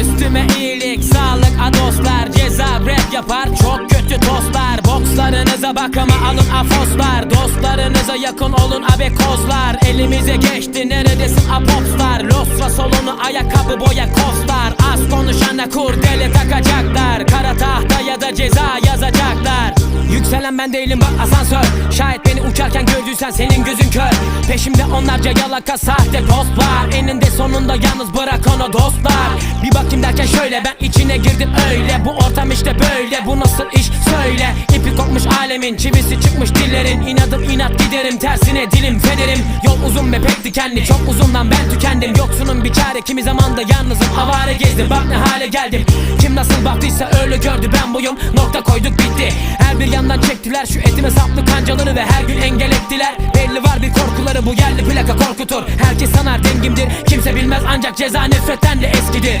Üstüme iyilik sağlık a dostlar Ceza rap yapar. Çok kötü tostlar Bokslarınıza bak ama alın afoslar. Dostlarınıza yakın olun abi kozlar. Elimize geçti neredesin a popstar? Losra solunu ayakkabı boya kostar. Az konuşana kurdele takacaklar. Kara tahta ya da ceza yazacaklar. Yükselen ben değilim bak asansör. Şayet beni uçarken gördüysen senin gözün kör. Peşimde onlarca yalaka sahte post var Eninde sonunda yalnız bırak onu dostlar şöyle ben içine girdim öyle. Bu ortam işte böyle. Bu nasıl iş? Söyle. İpi kopmuş alemin çivisi çıkmış dillerin. İnadım inat giderim. Tersine dilim fenerim Yol uzun ve pek dikenli. Çok uzundan ben tükendim. Yoksunun bir çare. Kimi zamanda yalnızım. Avare gezdim. Bak ne hale geldim. Kim nasıl baktıysa öyle gördü. Ben buyum. Nokta koyduk bitti. Her bir yandan çektiler şu etime saplı kancaları Ve her gün engel ettiler. Belli var bir korkuları. Bu yerli plaka korkutur. Herkes sanar dengimdir Kimse bilmez ancak ceza nefretten de eskidir